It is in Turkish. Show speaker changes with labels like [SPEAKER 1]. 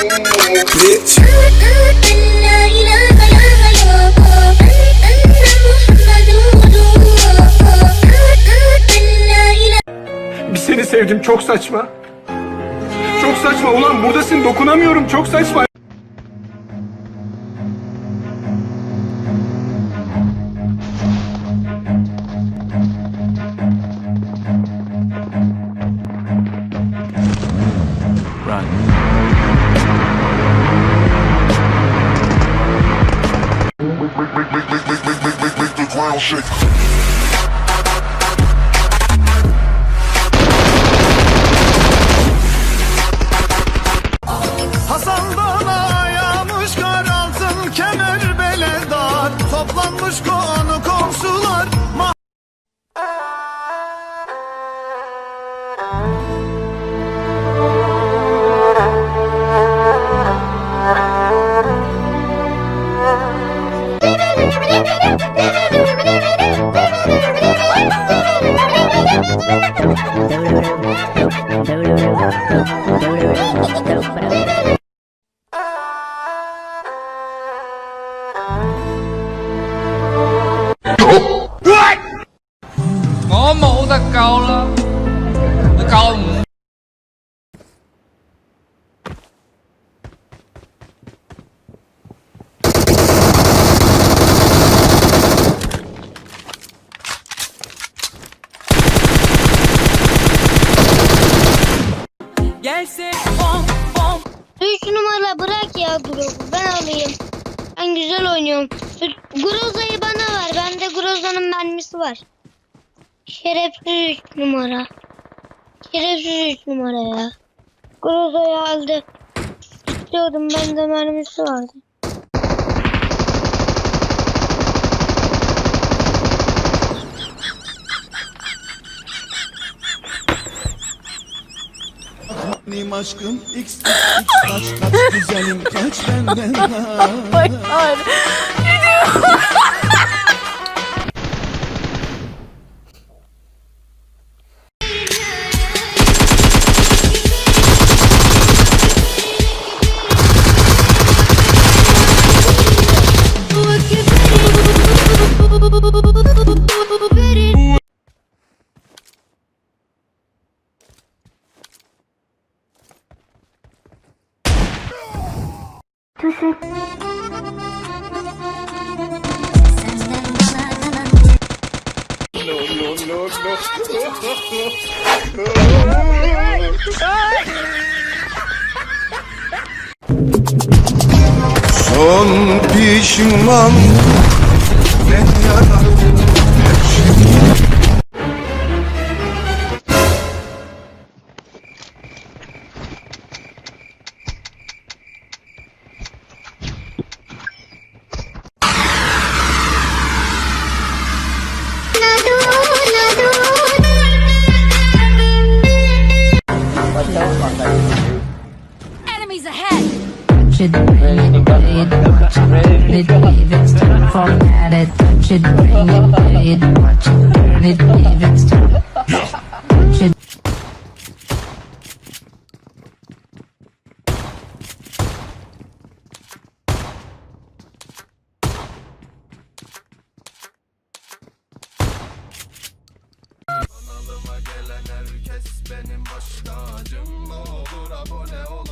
[SPEAKER 1] Bitch.
[SPEAKER 2] Bir seni sevdim çok saçma. Çok saçma ulan buradasın dokunamıyorum çok saçma.
[SPEAKER 3] danger. Hasan'dan ayamış kar altın kemer beledar toplanmış
[SPEAKER 4] koa 我冇得救啦。
[SPEAKER 5] Gelse bom bom
[SPEAKER 6] 3 numara bırak ya Groza'yı ben alayım. Ben güzel oynuyorum. Groza'yı bana ver. Bende Groza'nın mermisi var. Şerefsiz 3 numara. Şerefsiz 3 numara ya. Groza'yı aldı. İstiyordum bende mermisi vardı.
[SPEAKER 3] Benim aşkım. X x x kaç kaç güzelim kaç benden arkadaşlar.
[SPEAKER 1] Son pişman
[SPEAKER 5] ne yara
[SPEAKER 7] should bring it, it, watch it, turn it, leave it, turn format it, should bring it, it, watch it, turn it, leave it,
[SPEAKER 2] herkes benim baş tacım olur abone ol